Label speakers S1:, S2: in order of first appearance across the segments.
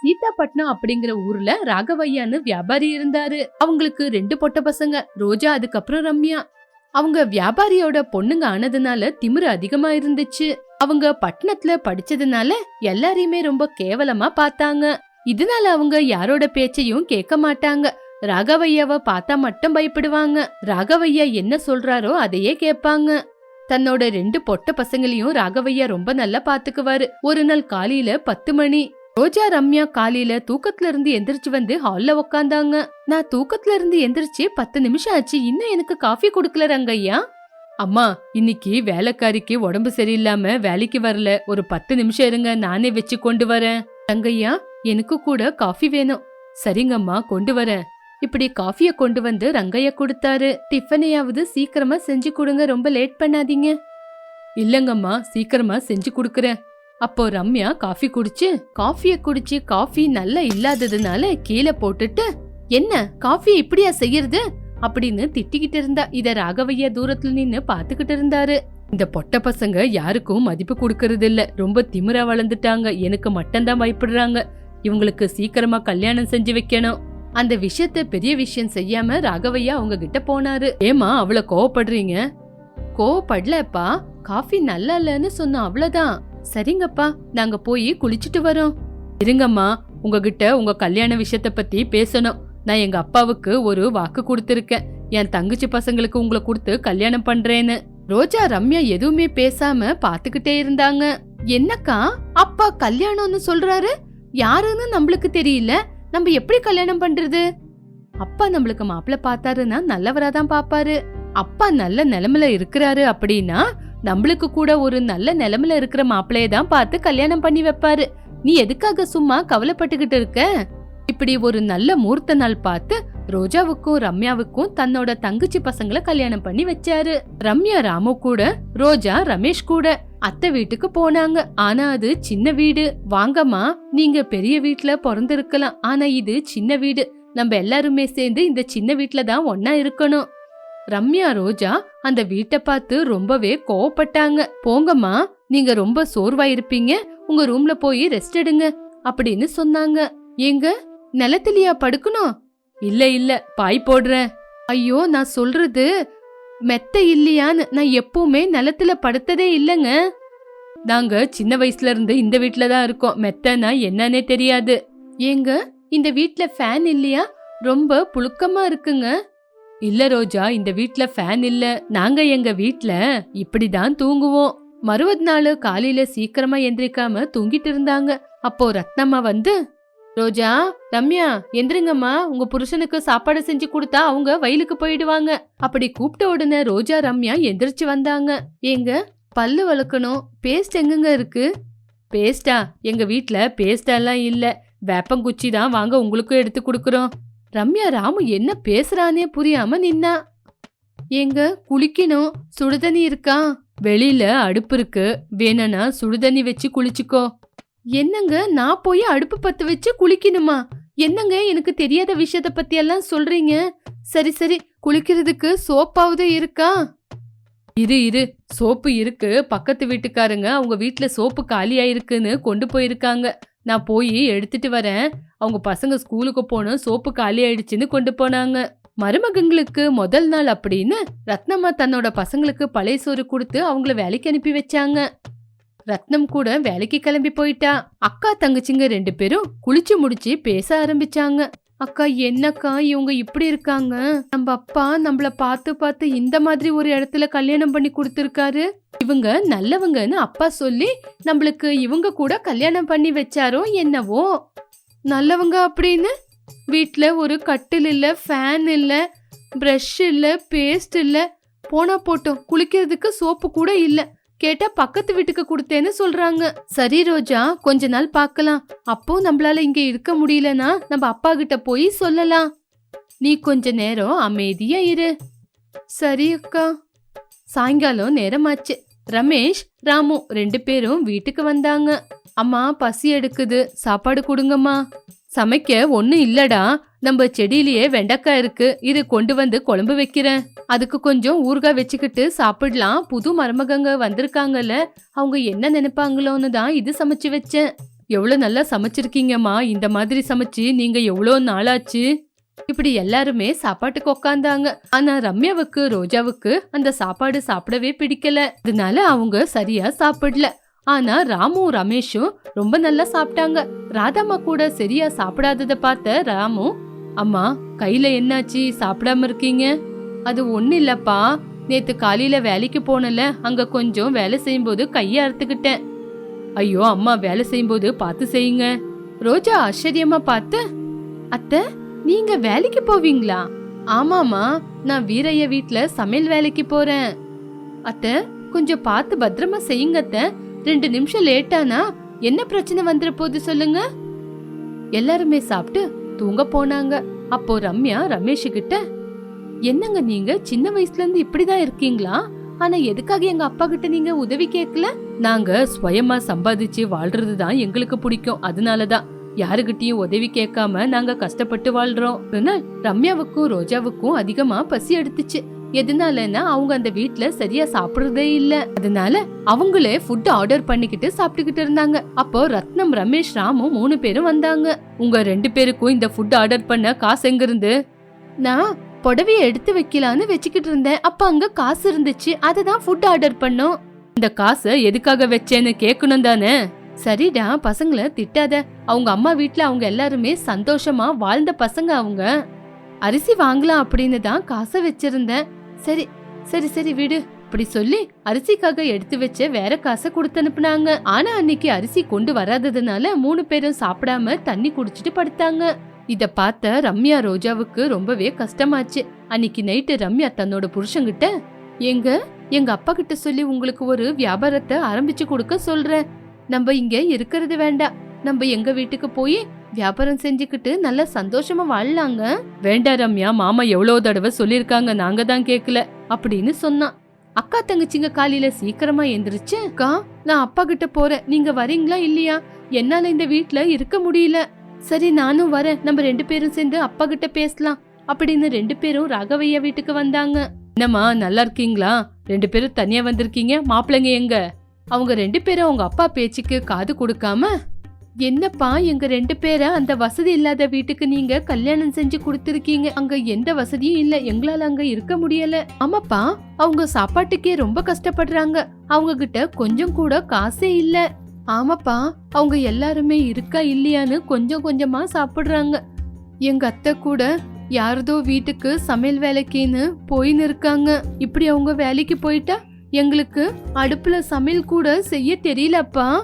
S1: சீதாப்பட்டினம் அப்படிங்கிற ஊர்ல ராகவையான்னு வியாபாரி இருந்தாரு. அவங்களுக்கு ரெண்டு பொட்ட பசங்க ரோஜா அதுக்கப்புறம் ரம்யா. அவங்க வியாபாரியோட பொண்ணுங்க ஆனதுனால திமிரு அதிகமா இருந்துச்சு. அவங்க பட்டணத்துல படிச்சதுனால எல்லாரையுமே ரொம்ப கேவலமா பார்த்தாங்க. இதனால அவங்க யாரோட பேச்சையும் கேட்க மாட்டாங்க. ராகவையாவை பார்த்தா மட்டும் பயப்படுவாங்க. ராகவையா என்ன சொல்றாரோ அதையே கேட்பாங்க. தன்னோட ரெண்டு பொட்ட பசங்களையும் ராகவையா ரொம்ப நல்லா பாத்துக்குவாரு ஒரு நாள் காலையில பத்து மணி ரோஜா ரம்யா காலையில தூக்கத்துல இருந்து எந்திரிச்சு வந்து ஹால்ல உக்காந்தாங்க. நான் தூக்கத்துல இருந்து எந்திரிச்சு பத்து நிமிஷம் ஆச்சு. இன்னும் எனக்கு காஃபி குடுக்கல ரங்கையா அம்மா இன்னைக்கு வேலைக்காரிக்கு உடம்பு சரியில்லாம வேலைக்கு வரல. ஒரு பத்து நிமிஷம் இருங்க நானே வச்சு கொண்டு வரேன். ரங்கையா எனக்கு கூட காஃபி வேணும். சரிங்கம்மா கொண்டு வரேன். இப்படி காஃபிய கொண்டு வந்து ரங்கையா கொடுத்தாரு. டிஃபனையாவது சீக்கிரமா செஞ்சு கொடுங்க ரொம்ப லேட் பண்ணாதீங்க. இல்லங்கம்மா சீக்கிரமா செஞ்சு கொடுக்கறேன். அப்போ ரம்யா காஃபி குடிச்சு காஃபிய குடிச்சு காஃபி நல்லா இல்லாததுனால கீழே போட்டுட்டு என்ன காஃபி இப்படியா செய்யறது? அப்படின்னு திட்டிக்கிட்டு இருந்தா. இத ராகவையா தூரத்துல நின்னு பாத்துக்கிட்டு இருந்தாரு. இந்த பொட்ட பசங்க யாருக்கும் மதிப்பு கொடுக்கறது இல்ல. ரொம்ப திமிரா வளர்ந்துட்டாங்க. எனக்கு மட்டும்தான் பயப்படுறாங்க. இவங்களுக்கு சீக்கிரமா கல்யாணம் செஞ்சு வைக்கணும். அந்த விஷயத்த பெரிய விஷயம் செய்யாம ராகவையா அவங்க கிட்ட போனாரு. ஏமா அவ்வளவு கோவப்படுறீங்க? கோவப்படலப்பா. காஃபி நல்லா இல்லன்னு சொன்ன அவ்வளவுதான். சரிங்கப்பா நாங்க போய் குளிச்சிட்டு வரோம். இருங்கம்மா உங்ககிட்ட உங்க கல்யாண விஷயத்த பத்தி பேசணும். நான் எங்க அப்பாவுக்கு ஒரு வாக்கு கொடுத்திருக்கேன். என் தங்கச்சி பசங்களுக்கு உங்களை கொடுத்து கல்யாணம் பண்றேன்னு. ரோஜா ரம்யா எதுவுமே பேசாம பாத்துக்கிட்டே இருந்தாங்க. என்னக்கா அப்பா கல்யாணம்னு சொல்றாரு? யாருன்னு நம்மளுக்கு தெரியல. நம்ம எப்படி கல்யாணம் பண்றது? அப்பா நம்மளுக்கு மாப்பிள்ள பார்த்தாருன்னா நல்லவரா தான் பாப்பாரு அப்பா நல்ல நிலைமையில இருக்கிறாரு அப்படின்னா நம்மளுக்கு கூட ஒரு நல்ல நிலைமையில இருக்கிற மாப்பிள்ளைய தான் பார்த்து கல்யாணம் பண்ணி வைப்பாரு. நீ எதுக்காக சும்மா கவலைப்பட்டுக்கிட்டு இருக்க? இப்படி ஒரு நல்ல மூர்த்த நாள் பார்த்து ரோஜாவுக்கும் ரம்யாவுக்கும் தன்னோட தங்கச்சி பசங்களை கல்யாணம் பண்ணி வச்சாரு. ரம்யா ராமு கூட ரோஜா ரமேஷ் கூட அத்தை வீட்டுக்கு போனாங்க. ஆனா அது சின்ன வீடு. வாங்கம்மா நீங்க பெரிய வீட்டுல பிறந்திருக்கலாம். ஆனா இது சின்ன வீடு. நம்ம எல்லாருமே சேர்ந்து இந்த சின்ன வீட்டுல தான் ஒன்னா இருக்கணும். ரம்யா ரோஜா அந்த வீட்டை பார்த்து ரொம்பவே கோவப்பட்டாங்க. போங்கம்மா நீங்க ரொம்ப சோர்வா இருப்பீங்க உங்க ரூம்ல போய் ரெஸ்ட் எடுங்க அப்படின்னு சொன்னாங்க. ஏங்க நிலத்திலியா படுக்கணும்? இல்ல இல்ல பாய் போடுறேன். ஐயோ நான் சொல்றது மெத்த இல்லையான்னு நான் எப்பவுமே நிலத்துல படுத்ததே இல்லைங்க. நாங்க சின்ன வயசுல இருந்து இந்த வீட்ல தான் இருக்கோம். மெத்தனா என்னன்னே தெரியாது. ஏங்க இந்த வீட்ல ஃபேன் இல்லையா? ரொம்ப புழுக்கமா இருக்குங்க. இல்ல ரோஜா இந்த வீட்ல ஃபேன் இல்ல. நாங்க எங்க வீட்ல இப்படிதான் தூங்குவோம். மறுபது நாள் காலையில சீக்கிரமா எந்திரிக்காம தூங்கிட்டு இருந்தாங்க. அப்போ ரத்னம்மா வந்து ரோஜா ரம்யா எந்திருங்கம்மா. உங்க புருஷனுக்கு சாப்பாடு செஞ்சு கொடுத்தா அவங்க வயலுக்கு போயிடுவாங்க. அப்படி கூப்பிட்ட உடனே ரோஜா ரம்யா எந்திரிச்சு வந்தாங்க. ஏங்க பல்லு வளர்க்கணும். பேஸ்ட் எங்கங்க இருக்கு? பேஸ்டா எங்க வீட்ல பேஸ்ட் எல்லாம் இல்ல. வேப்பங்குச்சி தான் வாங்க உங்களுக்கும் எடுத்து கொடுக்குறோம். ரம்யா ராமு என்ன பேசுறானே புரியாம நின்னா. ஏங்க குளிக்கணும். சுடுதண்ணி இருக்கா? வெளியில அடுப்பு இருக்கு. வேணும்னா சுடுதண்ணி வச்சு குளிச்சுக்கோ. என்னங்க நான் போய் அடுப்பு பத்து வச்சு குளிக்கணுமா? என்னங்க எனக்கு தெரியாத விஷயத்த பத்தி எல்லாம் சொல்றீங்க? சரி சரி குளிக்கிறதுக்கு சோப்பாவது இருக்கா? இரு இரு சோப்பு இருக்கு. பக்கத்து வீட்டுக்காரங்க அவங்க வீட்டுல சோப்பு காலியா இருக்குன்னு கொண்டு போயிருக்காங்க. நான் போய் எடுத்துட்டு வரேன். அவங்க பசங்க ஸ்கூலுக்கு போனோம் சோப்பு காலி ஆயிடுச்சுன்னு கொண்டு போனாங்க. மருமகங்களுக்கு முதல் நாள் அப்படின்னு ரத்னம்மா தன்னோட பசங்களுக்கு பழைய சோறு கொடுத்து அவங்கள வேலைக்கு அனுப்பி வச்சாங்க. ரத்னம் கூட வேலைக்கு கிளம்பி போயிட்டா. அக்கா தங்கச்சிங்க ரெண்டு பேரும் குளிச்சு முடிச்சு பேச ஆரம்பிச்சாங்க. அக்கா என்னக்கா இவங்க இப்படி இருக்காங்க? நம்ம அப்பா நம்மள பார்த்து பார்த்து இந்த மாதிரி ஒரு இடத்துல கல்யாணம் பண்ணி கொடுத்துருக்காரு. இவங்க நல்லவங்கன்னு அப்பா சொல்லி நம்மளுக்கு இவங்க கூட கல்யாணம் பண்ணி வச்சாரோ என்னவோ? நல்லவங்க அப்படின்னு? வீட்டில் ஒரு கட்டில் இல்லை ஃபேன் இல்லை ப்ரஷ் இல்லை பேஸ்ட் இல்லை. போனால் போட்டோம். குளிக்கிறதுக்கு சோப்பு கூட இல்லை. கேட்டா பக்கத்து வீட்டுக்கு கொடுத்தேன்னு சொல்றாங்க. சரி ரோஜா கொஞ்ச நாள் பார்க்கலாம். அப்போ நம்மளால இங்க இருக்க முடியலனா நம்ம அப்பா கிட்ட போய் சொல்லலாம். நீ கொஞ்ச நேரம் அமைதியா இரு. சரி அக்கா. சாயங்காலம் நேரமாச்சு. ரமேஷ் ராமு ரெண்டு பேரும் வீட்டுக்கு வந்தாங்க. அம்மா பசி எடுக்குது. சாப்பாடு கொடுங்கம்மா. சமைக்க ஒன்றும் இல்லடா. நம்ம செடியிலேயே வெண்டைக்காய் இருக்கு. இது கொண்டு வந்து குழம்பு வைக்கிறேன். அதுக்கு கொஞ்சம் ஊறுகாய் வச்சுக்கிட்டு சாப்பிடலாம். புது மருமகங்க வந்திருக்காங்கல்ல. அவங்க என்ன நினைப்பாங்களோன்னு தான் இது சமைச்சு வச்சேன். எவ்வளோ நல்லா சமைச்சிருக்கீங்கம்மா. இந்த மாதிரி சமைச்சு நீங்க எவ்வளோ நாளாச்சு? இப்படி எல்லாருமே சாப்பாட்டுக்கு உக்காந்தாங்க. ஆனா ரம்யாவுக்கு ரோஜாவுக்கு அந்த சாப்பாடு சாப்பிடவே பிடிக்கல. அதனால அவங்க சரியா சாப்பிடல. ஆனா ராமும் ரமேஷும் ரொம்ப நல்லா சாப்பிட்டாங்க. ராதாம்மா கூட சரியா சாப்பிடாதத பார்த்த ராமு அம்மா கையில என்னாச்சு? சாப்பிடாம இருக்கீங்க? அது ஒண்ணு இல்லப்பா. நேத்து காலையில வேலைக்கு போனல அங்க கொஞ்சம் வேலை செய்யும்போது கைய அறுத்துக்கிட்டேன். ஐயோ அம்மா வேலை செய்யும்போது பார்த்து செய்யுங்க. ரோஜா ஆச்சரியமா பார்த்து அத்தை நீங்க வேலைக்கு போவீங்களா? ஆமாமா நான் வீரைய வீட்ல சமையல் வேலைக்கு போறேன். அத்தை கொஞ்சம் பார்த்து பத்திரமா செய்யுங்க அத்தை. ரெண்டு நிமிஷம் லேட்டானா? என்ன பிரச்சனை வந்துட போகுது சொல்லுங்க. எல்லாருமே சாப்பிட்டு தூங்க போனாங்க. அப்போ ரம்யா ரமேஷ் கிட்ட என்னங்க நீங்க? சின்ன வயசுல இருந்து இப்படிதான் இருக்கீங்களா? ஆனா எதுக்காக எங்க அப்பா கிட்ட நீங்க உதவி கேட்கல நாங்க சுயமா சம்பாதிச்சு வாழ்றது தான் எங்களுக்கு பிடிக்கும். அதனாலதான் யாருகிட்டயும் உதவி கேட்காம நாங்க கஷ்டப்பட்டு வாழ்றோம். ரம்யாவுக்கும் ரோஜாவுக்கும் அதிகமா பசி எடுத்துச்சு. எதனாலன்னா அவங்க அந்த வீட்ல சரியா சாப்பிடுறதே இல்ல. அதனால அவங்களே ஃபுட் ஆர்டர் பண்ணிக்கிட்டு சாப்பிட்டுக்கிட்டு இருந்தாங்க. அப்போ ரத்னம் ரமேஷ் ராமும் மூணு பேரும் வந்தாங்க. உங்க ரெண்டு பேருக்கும் இந்த ஃபுட் ஆர்டர் பண்ண காசு எங்க இருந்து நான் புடவைய எடுத்து வைக்கலான்னு வச்சுக்கிட்டு இருந்தேன். அப்ப அங்க காசு இருந்துச்சு. அதை தான் ஃபுட் ஆர்டர் பண்ணோம். இந்த காசை எதுக்காக வச்சேன்னு கேட்கணும் தானே? சரிடா பசங்கள திட்டாத. அவங்க அம்மா வீட்ல அவங்க எல்லாருமே சந்தோஷமா வாழ்ந்த பசங்க அவங்க. அரிசி வாங்கலாம் அப்படின்னு தான் காசை வச்சிருந்தேன். சரி சரி சரி விடு. அப்படி சொல்லி அரிசிக்காக எடுத்து வச்ச வேற காசை கொடுத்து அனுப்புனாங்க. ஆனா அன்னைக்கு அரிசி கொண்டு வராததுனால மூணு பேரும் சாப்பிடாம தண்ணி குடிச்சிட்டு படுத்தாங்க. இத பார்த்த ரம்யா ரோஜாவுக்கு ரொம்பவே கஷ்டமாச்சு. அன்னைக்கு நைட்டு ரம்யா தன்னோட புருஷங்கிட்ட எங்க எங்க அப்பா கிட்ட சொல்லி உங்களுக்கு ஒரு வியாபாரத்தை ஆரம்பிச்சு கொடுக்க சொல்றேன். நம்ம இங்க இருக்கிறது வேண்டாம். நம்ம எங்க வீட்டுக்கு போய் வியாபாரம் செஞ்சுக்கிட்டு நல்ல சந்தோஷமா வாழலாங்க. வேண்டா ரம்யா மாமா எவ்வளவு தடவை சொல்லிருக்காங்க நாங்க தான் கேக்கல அப்படின்னு சொன்னான். அக்கா தங்கச்சிங்க காலையில சீக்கிரமா எந்திரிச்சு அக்கா நான் அப்பா கிட்ட போறேன். நீங்க வரீங்களா இல்லையா? என்னால இந்த வீட்ல இருக்க முடியல. சரி நானும் வரேன். நம்ம ரெண்டு பேரும் சேர்ந்து அப்பா கிட்ட பேசலாம் அப்படின்னு ரெண்டு பேரும் ராகவையா வீட்டுக்கு வந்தாங்க. என்னம்மா நல்லா இருக்கீங்களா? ரெண்டு பேரும் தனியா வந்திருக்கீங்க? மாப்பிள்ளைங்க எங்க? அவங்க ரெண்டு பேரும் அவங்க அப்பா பேச்சுக்கு காது கொடுக்காம என்னப்பா எங்க ரெண்டு பேரை அந்த வசதி இல்லாத வீட்டுக்கு நீங்க கல்யாணம் செஞ்சு கொடுத்துருக்கீங்க. அங்க எந்த வசதியும் இல்ல. எங்களால அங்க இருக்க முடியல. ஆமாப்பா அவங்க சாப்பாட்டுக்கே ரொம்ப கஷ்டப்படுறாங்க. அவங்க கிட்ட கொஞ்சம் கூட காசே இல்ல. ஆமாப்பா அவங்க எல்லாருமே இருக்கா இல்லையான்னு கொஞ்சம் கொஞ்சமா சாப்பிடுறாங்க. எங்க அத்தை கூட யாரதோ வீட்டுக்கு சமையல் வேலைக்குன்னு போயின்னு இருக்காங்க. இப்படி அவங்க வேலைக்கு போயிட்டா எங்களுக்கு அடுப்புல சமையல் கூட செய்ய தெரியலப்பா.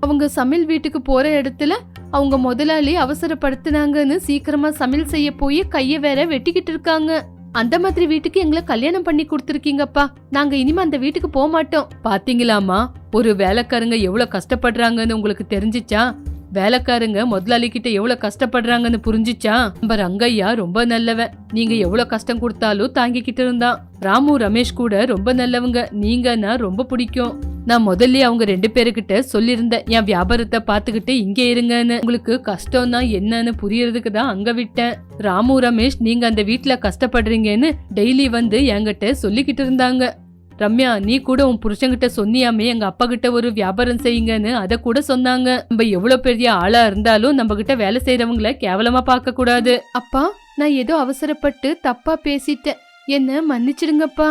S1: அவங்க சமையல் வீட்டுக்கு போற இடத்துல அவங்க முதலாளி அவசரப்படுத்துனாங்கன்னு சீக்கிரமா சமையல் செய்ய போய் கைய வேற வெட்டிக்கிட்டு இருக்காங்க. அந்த மாதிரி வீட்டுக்கு எங்களை கல்யாணம் பண்ணி கொடுத்துருக்கீங்கப்பா. நாங்க இனிமே அந்த வீட்டுக்கு போக மாட்டோம் பாத்தீங்களாமா ஒரு வேலைக்காரங்க எவ்வளவு கஷ்டப்படுறாங்கன்னு உங்களுக்கு தெரிஞ்சிச்சா? வேலைக்காரங்க முதலாளி கிட்ட எவ்வளவு கஷ்டப்படுறாங்கன்னு புரிஞ்சிச்சா? நம்ம ரங்கையா ரொம்ப நல்லவன் நீங்க எவ்வளவு கஷ்டம் கொடுத்தாலும் தாங்கிக்கிட்டு இருந்தான். ராமு ரமேஷ் கூட ரொம்ப நல்லவங்க. நீங்கன்னா ரொம்ப பிடிக்கும். நான் முதல்ல அவங்க ரெண்டு பேருக்கிட்ட சொல்லியிருந்தேன். என் வியாபாரத்தை பார்த்துக்கிட்டு இங்கே இருங்கன்னு. உங்களுக்கு கஷ்டம்னா என்னன்னு புரியறதுக்கு தான் அங்க விட்டேன். ராமு ரமேஷ் நீங்க அந்த வீட்டில் கஷ்டப்படுறீங்கன்னு டெய்லி வந்து என்கிட்ட சொல்லிக்கிட்டு இருந்தாங்க. ரம்யா நீ கூட உன் புருஷங்கிட்ட சொன்னியாமே எங்க அப்பா கிட்ட ஒரு வியாபாரம் செய்யுங்கன்னு அத கூட சொன்னாங்க. நம்ம எவ்வளவு பெரிய ஆளா இருந்தாலும் நம்ம கிட்ட வேலை செய்யறவங்கள கேவலமா பார்க்க கூடாது. அப்பா நான் ஏதோ அவசரப்பட்டு தப்பா பேசிட்டேன். என்ன மன்னிச்சிடுங்கப்பா.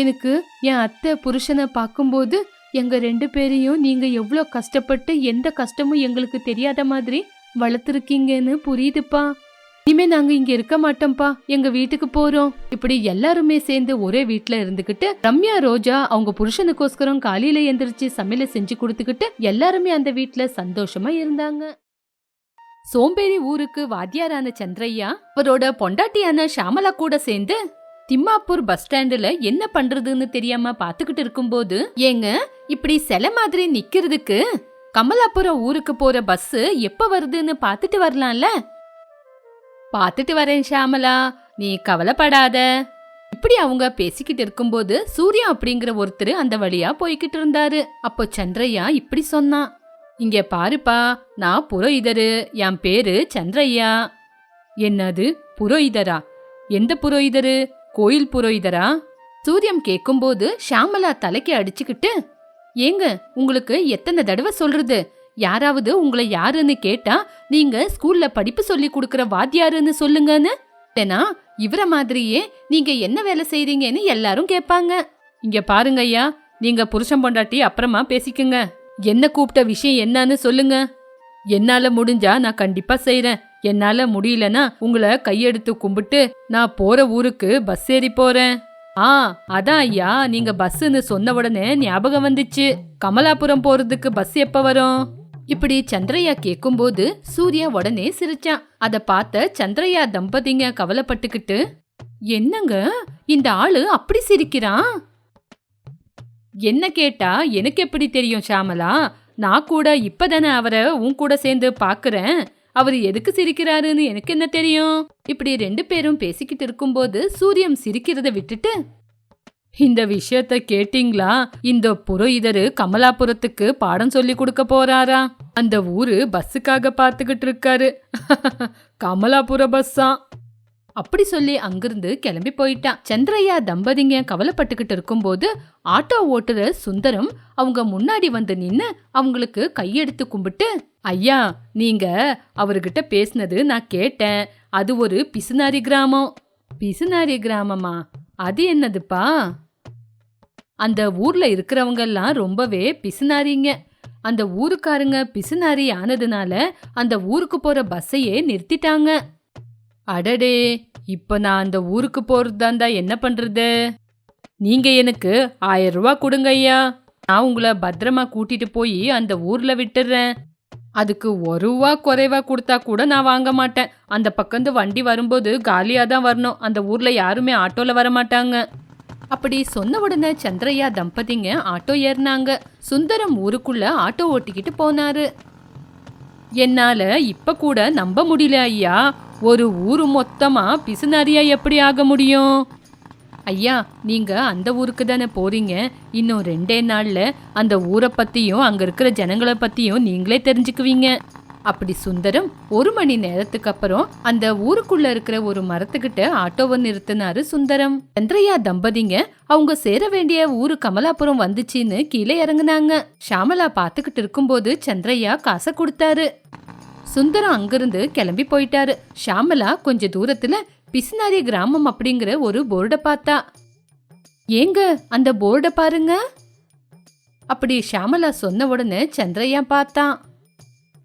S1: எனக்கு என் அத்தை புருஷனை பார்க்கும்போது எங்க ரெண்டு பேரையும் நீங்க எவ்வளோ கஷ்டப்பட்டு எந்த கஷ்டமும் எங்களுக்கு தெரியாத மாதிரி வளர்த்துருக்கீங்கன்னு புரியுதுப்பா. இனிமே நாங்க இங்க இருக்க மாட்டோம்ப்பா. எங்க வீட்டுக்கு போறோம். இப்படி எல்லாருமே சேர்ந்து ஒரே வீட்டுல இருந்துகிட்டு ரம்யா ரோஜா அவங்க புருஷனுக்கோஸ்கரம் காலையில எந்திரிச்சு சமையல செஞ்சு கொடுத்துக்கிட்டு எல்லாருமே அந்த வீட்டுல சந்தோஷமா இருந்தாங்க. சோம்பேறி ஊருக்கு வாத்தியாரான சந்திரையா அவரோட பொண்டாட்டியான ஷாமலா கூட சேர்ந்து திம்மாப்பூர் பஸ் ஸ்டாண்டுல என்ன பண்றதுன்னு தெரியாம பாத்துக்கிட்டு இருக்கும்போது ஏங்க இப்படி சில மாதிரி நிக்கிறதுக்கு கமலாபுரம் ஊருக்கு போற பஸ் எப்ப வருதுன்னு பாத்துட்டு வரலாம்ல? பார்த்துட்டு வரேன் ஷாமலா நீ கவலைப்படாத. இப்படி அவங்க பேசிக்கிட்டு இருக்கும்போது சூர்யா அப்படிங்கிற ஒருத்தர் அந்த வழியா போய்கிட்டு இருந்தாரு. அப்போ சந்திரையா இப்படி சொன்னான் இங்க பாருப்பா நான் புரோகிதரு. என் பேரு சந்திரையா. என்னது? புரோகிதரா? எந்த புரோகிதரு? கோயில் புரோகிதரா? சூரியம் கேட்கும்போது ஷாமலா தலைக்கு அடிச்சுக்கிட்டு ஏங்க உங்களுக்கு எத்தனை தடவை சொல்றது? யாராவது உங்களை யாருன்னு கேட்டா நீங்க ஸ்கூல்ல படிப்பு சொல்லி கொடுக்கற வாத்தியாருன்னு சொல்லுங்கன்னு. ஏன்னா இவர மாதிரியே நீங்க என்ன வேலை செய்றீங்கன்னு எல்லாரும் கேட்பாங்க இங்க பாருங்க ஐயா நீங்க புருஷன் பொண்டாட்டி அப்புறமா பேசிக்குங்க. என்ன கூப்பிட்ட விஷயம் என்னன்னு சொல்லுங்க. என்னால முடிஞ்சா நான் கண்டிப்பா செய்யறேன் என்னால முடியலனா உங்களை கையெடுத்து கும்பிட்டு நான் போற ஊருக்கு பஸ் ஏறி போறேன். ஆ அதான் ஐயா நீங்க பஸ்ஸுன்னு சொன்ன உடனே ஞாபகம் வந்துச்சு. கமலாபுரம் போறதுக்கு பஸ் எப்ப வரும்? இப்படி சந்திரையா கேக்கும்போது சூர்யா உடனே சிரிச்சான். அத பார்த்த சந்திரையா தம்பதிங்க கவலைப்பட்டுக்கிட்டு என்னங்க? இந்த ஆளு அப்படி சிரிக்கிறான்? என்ன கேட்டா எனக்கு எப்படி தெரியும் ஷாமலா? நான் கூட இப்பதானே அவரை உன் கூட சேர்ந்து பாக்குறேன். அவர் எதுக்கு சிரிக்கிறாருன்னு எனக்கு என்ன தெரியும்? இப்படி ரெண்டு பேரும் பேசிக்கிட்டு இருக்கும்போது சூரியன் சிரிக்கிறத விட்டுட்டு இந்த விஷயத்த கேட்டீங்களா? இந்த புரோகிதரு கமலாபுரத்துக்கு பாடம் சொல்லி கொடுக்க போறாரா? அந்த ஊரு பஸ்ஸுக்காக பார்த்துக்கிட்டு இருக்காரு. கமலாபுர பஸ்ஸா? அப்படி சொல்லி அங்கிருந்து கிளம்பி போயிட்டான் சந்திரையா தம்பதிங்க கவலைப்பட்டுக்கிட்டு இருக்கும்போது ஆட்டோ ஓட்டுற சுந்தரம் அவங்க முன்னாடி வந்து நின்று அவங்களுக்கு கையெடுத்து கும்பிட்டு ஐயா நீங்க அவர்கிட்ட பேசுனது நான் கேட்டேன். அது ஒரு பிசுனாரி கிராமம். பிசுனாரி கிராமமா? அது என்னதுப்பா? அந்த ஊர்ல இருக்கிறவங்க எல்லாம் ரொம்பவே பிசுனாரிங்க அந்த ஊருக்காரங்க பிசுனாரி ஆனதுனால அந்த ஊருக்கு போற பஸ்ஸையே நிறுத்திட்டாங்க. அடடே இப்ப நான் அந்த ஊருக்கு போறதாண்டா என்ன பண்றது? நீங்க எனக்கு ஆயிரம் ரூபா கொடுங்க ஐயா. நான் உங்களை பத்திரமா கூட்டிட்டு போய் அந்த ஊர்ல விட்டுறேன். அதுக்கு ஒரு ரூபா குறைவா கொடுத்தா கூட நான் வாங்க மாட்டேன். அந்த பக்கம் வண்டி வரும்போது காலியா தான் வரணும். அந்த ஊர்ல யாருமே ஆட்டோல வர மாட்டாங்க அப்படி சொன்ன உடனே சந்திரையா தம்பதிங்க ஆட்டோ ஏறினாங்க. சுந்தரம் ஊருக்குள்ள ஆட்டோ ஓட்டிக்கிட்டு போனாரு. என்னால இப்ப கூட நம்ப முடியல ஐயா. ஒரு ஊரு மொத்தமா பிசுநாரியா எப்படி ஆக முடியும்? ஐயா நீங்க அந்த ஊருக்கு தானே போறீங்க. இன்னும் ரெண்டே நாள்ல அந்த ஊரை பத்தியும் அங்க இருக்கிற ஜனங்களை பத்தியும் நீங்களே தெரிஞ்சுக்குவீங்க. அப்படி சுந்தரம் ஒரு மணி நேரத்துக்கு அப்புறம் அந்த ஊருக்குள்ள இருக்கிற ஒரு மரத்துக்கிட்ட ஆட்டோவை நிறுத்தினாரு சுந்தரம். சந்திரையா தம்பதிங்க அவங்க சேர வேண்டிய ஊரு கமலாபுரம் வந்துச்சுன்னு கீழே இறங்குனாங்க. ஷாமலா பாத்துக்கிட்டு இருக்கும்போது சந்திரையா காசை கொடுத்தாரு. சுந்தரம் அங்கிருந்து கிளம்பி போயிட்டாரு. ஷாமலா கொஞ்ச தூரத்துல பிசினாரி கிராமம் அப்படிங்கிற ஒரு போர்டை பார்த்தா. ஏங்க அந்த போர்டை பாருங்க. அப்படி ஷாமலா சொன்ன உடனே சந்திரையா பார்த்தான்.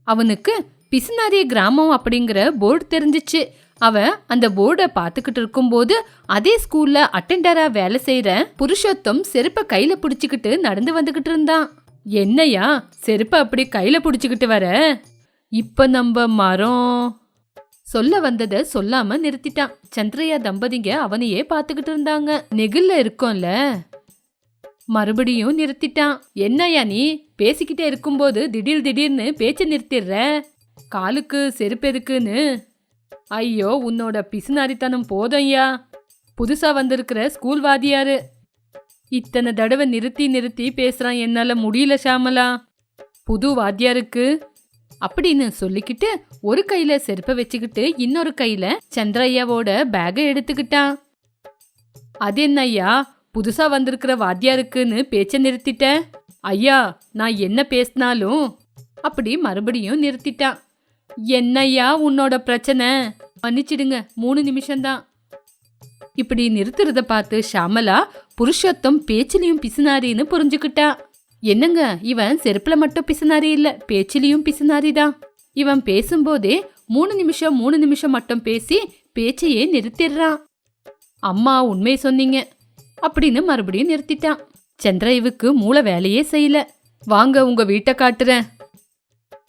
S1: அவனுக்கு பிசுனாரி கிராமம் அப்படிங்கிற போர்டு தெரிஞ்சிச்சு. அவன் அந்த போர்டை பார்த்துக்கிட்டு இருக்கும்போது அதே ஸ்கூல்ல அட்டெண்டரா வேலை செய்யற புருஷோத்தம் செருப்பை கையில பிடிச்சிக்கிட்டு நடந்து வந்துகிட்டு இருந்தான். என்னையா செருப்பை அப்படி கையில பிடிச்சிக்கிட்டு வர? இப்ப நம்ம மரம். சொல்ல வந்ததை சொல்லாம நிறுத்திட்டான். சந்திரயா தம்பதிங்க அவனையே பார்த்துக்கிட்டு இருந்தாங்க. நெகில்ல இருக்கோம்ல. மறுபடியும் நிறுத்திட்டான். என்னய்யா நீ? பேசிக்கிட்டே இருக்கும்போது திடீர் திடீர்னு பேச்ச நிறுத்திடுற? காலுக்கு செருப்பு எதுக்குன்னு? ஐயோ உன்னோட பிசுநாரித்தனம் போதையா புதுசா வந்திருக்கிற ஸ்கூல் வாதியாரு இத்தனை தடவை நிறுத்தி நிறுத்தி பேசுறான் என்னால முடியல ஷாமலா. புது வாத்தியாருக்கு. அப்படின்னு சொல்லிக்கிட்டு ஒரு கையில செருப்பை வச்சுக்கிட்டு இன்னொரு கையில சந்திரையாவோட பேகை எடுத்துக்கிட்டான். அது என்ன ஐயா புதுசா வந்திருக்கிற வாத்தியாருக்குன்னு பேச்ச நிறுத்திட்டேன். ஐயா நான் என்ன பேசினாலும் அப்படி மறுபடியும் நிறுத்திட்டான். என்னய்யா உன்னோட பிரச்சனை? மன்னிச்சிடுங்க மூணு நிமிஷம்தான். இப்படி நிறுத்துறத பார்த்து ஷாமலா புருஷத்தம் பேச்சிலையும் பிசுனாரின்னு புரிஞ்சுக்கிட்டா. என்னங்க இவன் செருப்புல மட்டும் பிசுனாரி இல்ல பேச்சிலையும் பிசுனாரி தான் இவன் பேசும்போதே மூணு நிமிஷம் மூணு நிமிஷம் மட்டும் பேசி பேச்சையே நிறுத்திடுறான். அம்மா உண்மை சொன்னீங்க. அப்படின்னு மறுபடியும் நிறுத்திட்டான். சந்திரயுவுக்கு மூளை வேலையே செய்யல. வாங்க உங்க வீட்டை காட்டுறேன்.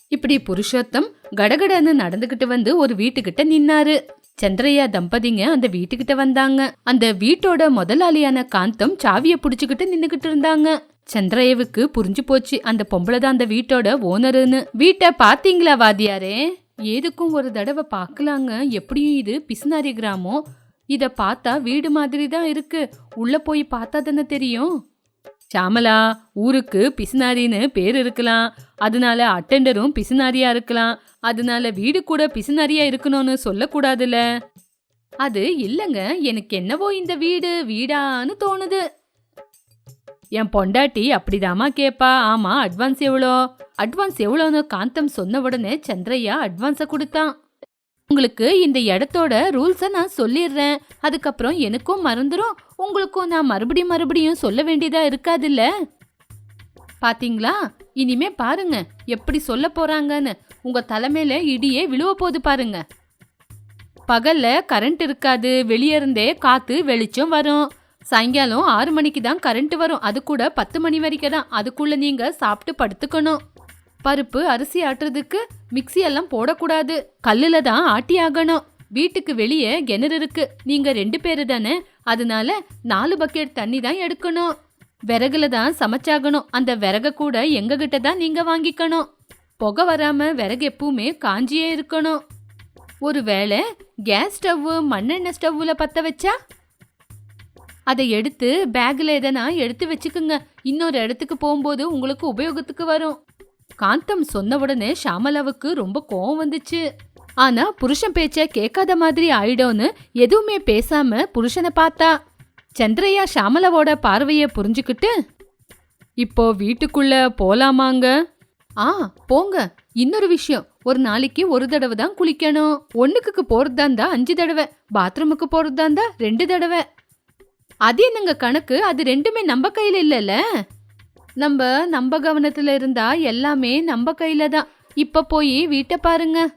S1: இப்படி புருஷோத்தம் கடகடன்னு நடந்துகிட்டு வந்து ஒரு வீட்டுக்கிட்ட நின்னாரு. சந்திரையா தம்பதிங்க அந்த வீட்டுக்கிட்ட வந்தாங்க. அந்த வீட்டோட முதலாளியான காந்தம் சாவிய புடிச்சுக்கிட்டு நின்னுகிட்டு இருந்தாங்க. சந்திரயவுக்கு புரிஞ்சு போச்சு அந்த பொம்பளை தான் அந்த வீட்டோட ஓனருன்னு. வீட்டை பாத்தீங்களா வாதியாரே ஏதுக்கும் ஒரு தடவை பார்க்கலாங்க. எப்படியும் இது பிசுனாரி கிராமம். இத பார்த்தா வீடு மாதிரி தான் இருக்கு. உள்ள போய் பார்த்தா தானே தெரியும். சாமலா ஊருக்கு பிசுனாரின்னு பேர் இருக்கலாம். அதனால அட்டெண்டரும் பிசுனாரியா இருக்கலாம். அதனால வீடு கூட பிசுனாரியா இருக்கணும்னு சொல்லக்கூடாதுல அது இல்லைங்க எனக்கு என்னவோ இந்த வீடு வீடான்னு தோணுது. என் பொண்டாட்டி அப்படிதாம்மா கேப்பா. ஆமா அட்வான்ஸ் எவ்வளோ? அட்வான்ஸ் எவ்வளோன்னு காந்தம் சொன்ன உடனே சந்திரையா அட்வான்ஸை கொடுத்தான். உங்களுக்கு இந்த இடத்தோட ரூல்ஸை நான் சொல்லிடுறேன். அதுக்கப்புறம் எனக்கும் மறந்துடும் உங்களுக்கும் நான் மறுபடியும் மறுபடியும் சொல்ல வேண்டியதா இருக்காதுல்ல? பாத்தீங்களா? இனிமே பாருங்க எப்படி சொல்ல போறாங்கன்னு. உங்க தலைமையில இடியே விழுவ போது பாருங்க. பகல்ல கரண்ட் இருக்காது வெளியே இருந்தே காத்து வெளிச்சம் வரும். சாயங்காலம் ஆறு மணிக்கு தான் கரண்ட் வரும். அது கூட பத்து மணி வரைக்கும் தான். அதுக்குள்ள நீங்க சாப்பிட்டு படுத்துக்கணும். பருப்பு அரிசி ஆட்டுறதுக்கு மிக்ஸி எல்லாம் போடக்கூடாது. கல்லுல தான் ஆட்டி ஆகணும். வீட்டுக்கு வெளியே கிணறு இருக்கு. நீங்க ரெண்டு பேரு தானே? அதனால நாலு பக்கெட் தண்ணி தான் எடுக்கணும். விறகுல தான் சமைச்சாகணும். அந்த விறக கூட எங்க கிட்ட தான் நீங்க வாங்கிக்கணும். புகை வராம விறகு எப்பவுமே காஞ்சியே இருக்கணும். ஒருவேளை கேஸ் ஸ்டவ் மண்ணெண்ணெய் ஸ்டவ்ல பத்த வச்சா? அதை எடுத்து பேக்ல எதனா எடுத்து வச்சுக்குங்க. இன்னொரு இடத்துக்கு போகும்போது உங்களுக்கு உபயோகத்துக்கு வரும். காந்தம் சொன்ன உடனே ஷாமலாவுக்கு ரொம்ப கோவம் வந்துச்சு. ஆனா புருஷன் பேச்ச கேட்காத மாதிரி ஆயிடும்னு எதுவுமே பேசாம புருஷனை பார்த்தா. சந்திரையா ஷாமலாவோட பார்வைய புரிஞ்சுக்கிட்டு இப்போ வீட்டுக்குள்ள போலாமாங்க? ஆ போங்க. இன்னொரு விஷயம். ஒரு நாளைக்கு ஒரு தடவை தான் குளிக்கணும். ஒண்ணுக்கு போறதா இருந்தா அஞ்சு தடவை. பாத்ரூமுக்கு போறதா இருந்தா ரெண்டு தடவை. அது என்னங்க கணக்கு? அது ரெண்டுமே நம்ம கையில இல்லைல்ல. நம்ம நம்ம கவனத்துல இருந்தா எல்லாமே நம்ம கையில தான். இப்ப போய் வீட்டை பாருங்க.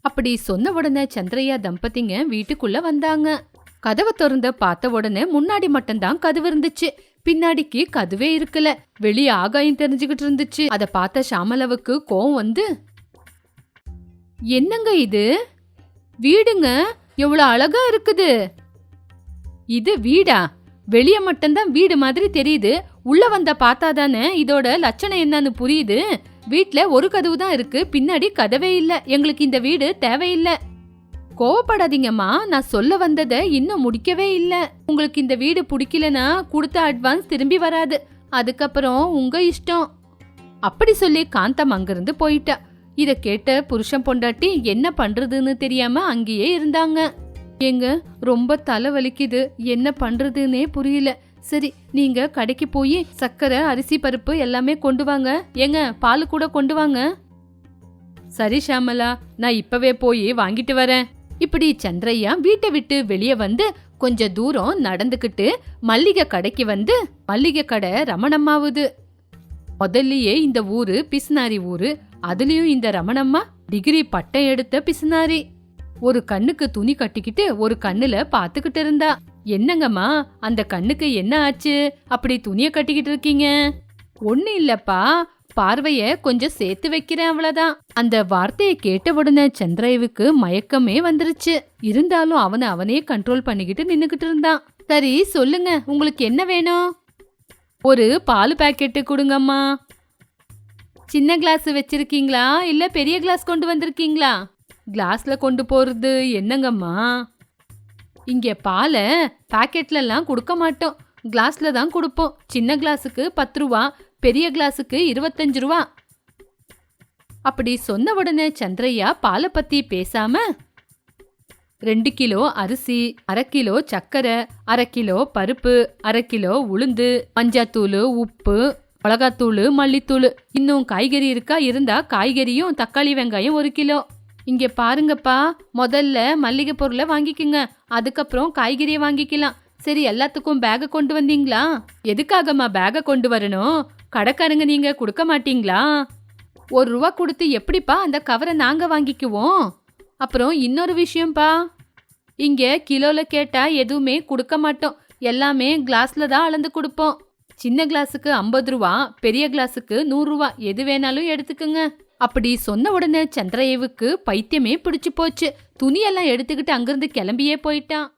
S1: அப்படி சொன்ன உடனே சந்திரையா தம்பதிங்க வீட்டுக்குள்ள வந்தாங்க. கதவை திறந்த பார்த்த உடனே முன்னாடி மட்டும்தான் கதவு இருந்துச்சு. பின்னாடிக்கு கதுவே இருக்கல. வெளியே ஆகாயம் தெரிஞ்சுக்கிட்டு இருந்துச்சு. அத பார்த்த ஷாமலவுக்கு கோவம் வந்து என்னங்க இது? வீடுங்க எவ்வளவு அழகா இருக்குது. இது வீடா? வெளியே மட்டும்தான் வீடு மாதிரி தெரியுது. உள்ள வந்த பார்த்தா தானே இதோட லட்சணம் என்னன்னு புரியுது. வீட்ல ஒரு கதவு தான் இருக்கு. பின்னாடி கதவே இல்ல. எங்களுக்கு இந்த வீடு தேவையில்லை. கோவப்படாதீங்கம்மா. நான் சொல்ல வந்ததை இன்னும் முடிக்கவே இல்ல. உங்களுக்கு இந்த வீடு பிடிக்கலனா கொடுத்த அட்வான்ஸ் திரும்பி வராது. அதுக்கப்புறம் உங்க இஷ்டம். அப்படி சொல்லி காந்தம் அங்கிருந்து போயிட்டா. இத கேட்ட புருஷன் பொண்டாட்டி என்ன பண்றதுன்னு தெரியாம அங்கேயே இருந்தாங்க. ஏங்க ரொம்ப தலை வலிக்குது. என்ன பண்றதுன்னே புரியல. சரி நீங்க கடைக்கு போய் சர்க்கரை அரிசி பருப்பு எல்லாமே கொண்டு வாங்க. ஏங்க பால் கூட கொண்டு வாங்க. சரி ஷாமலா நான் இப்பவே போய் வாங்கிட்டு வரேன். இப்படி சந்திரையா வீட்டை விட்டு வெளியே வந்து கொஞ்ச தூரம் நடந்துக்கிட்டு மல்லிகை கடைக்கு வந்து மல்லிகை கடை ரமணம்மாவுது. முதல்லயே இந்த ஊரு பிசுனாரி ஊரு. அதுலயும் இந்த ரமணம்மா டிகிரி பட்டம் எடுத்த பிசுனாரி. ஒரு கண்ணுக்கு துணி கட்டிக்கிட்டு ஒரு கண்ணுல பாத்துக்கிட்டு இருந்தா. என்னங்கம்மா அந்த கண்ணுக்கு என்ன ஆச்சு? அப்படி துணிய கட்டிக்கிட்டு இருக்கீங்க? ஒண்ணு இல்லப்பா பார்வைய கொஞ்சம் சேர்த்து வைக்கிறேன் அவ்வளவுதான் அந்த வார்த்தையை கேட்ட உடனே சந்திரேவுக்கு மயக்கமே வந்துருச்சு. இருந்தாலும் அவனை அவனே கண்ட்ரோல் பண்ணிக்கிட்டு நின்னுக்கிட்டு இருந்தான். சரி சொல்லுங்க உங்களுக்கு என்ன வேணும்? ஒரு பால் பாக்கெட்டு கொடுங்கம்மா. சின்ன கிளாஸ் வச்சிருக்கீங்களா? இல்ல பெரிய கிளாஸ் கொண்டு வந்திருக்கீங்களா? கிளாஸில் கொண்டு போகிறது என்னங்கம்மா? இங்கே பாலை பாக்கெட்லலாம் கொடுக்க மாட்டோம். கிளாஸில் தான் கொடுப்போம். சின்ன கிளாஸுக்கு பத்து ரூபா பெரிய கிளாஸுக்கு இருபத்தஞ்சு ரூபா. அப்படி சொன்ன உடனே சந்திரையா பாலை பற்றி பேசாம ரெண்டு கிலோ அரிசி அரை கிலோ சர்க்கரை அரை கிலோ பருப்பு அரை கிலோ உளுந்து மஞ்சாத்தூள் உப்பு மிளகாத்தூள் மல்லித்தூள். இன்னும் காய்கறி இருக்கா? இருந்தா காய்கறியும் தக்காளி வெங்காயம் ஒரு கிலோ. இங்கே பாருங்கப்பா முதல்ல மல்லிகை பொருளை வாங்கிக்கோங்க. அதுக்கப்புறம் காய்கறியை வாங்கிக்கலாம். சரி எல்லாத்துக்கும் பேக கொண்டு வந்தீங்களா? எதுக்காகம்மா பேகை கொண்டு வரணும்? கடைக்காரங்க நீங்க கொடுக்க மாட்டீங்களா? ஒரு ரூபா கொடுத்து எப்படிப்பா அந்த கவரை நாங்க வாங்கிக்குவோம்? அப்புறம் இன்னொரு விஷயம்ப்பா இங்க கிலோல கேட்டா எதுவுமே கொடுக்க மாட்டோம். எல்லாமே கிளாஸ்ல தான் அளந்து கொடுப்போம். சின்ன கிளாஸுக்கு ஐம்பது ரூபா பெரிய கிளாஸுக்கு நூறுரூவா எது வேணாலும் எடுத்துக்குங்க. அப்படி சொன்ன உடனே சந்திரயேவுக்கு பைத்தியமே பிடிச்சு போச்சு. துணியெல்லாம் எடுத்துக்கிட்டு அங்கிருந்து கிளம்பியே போயிட்டான்.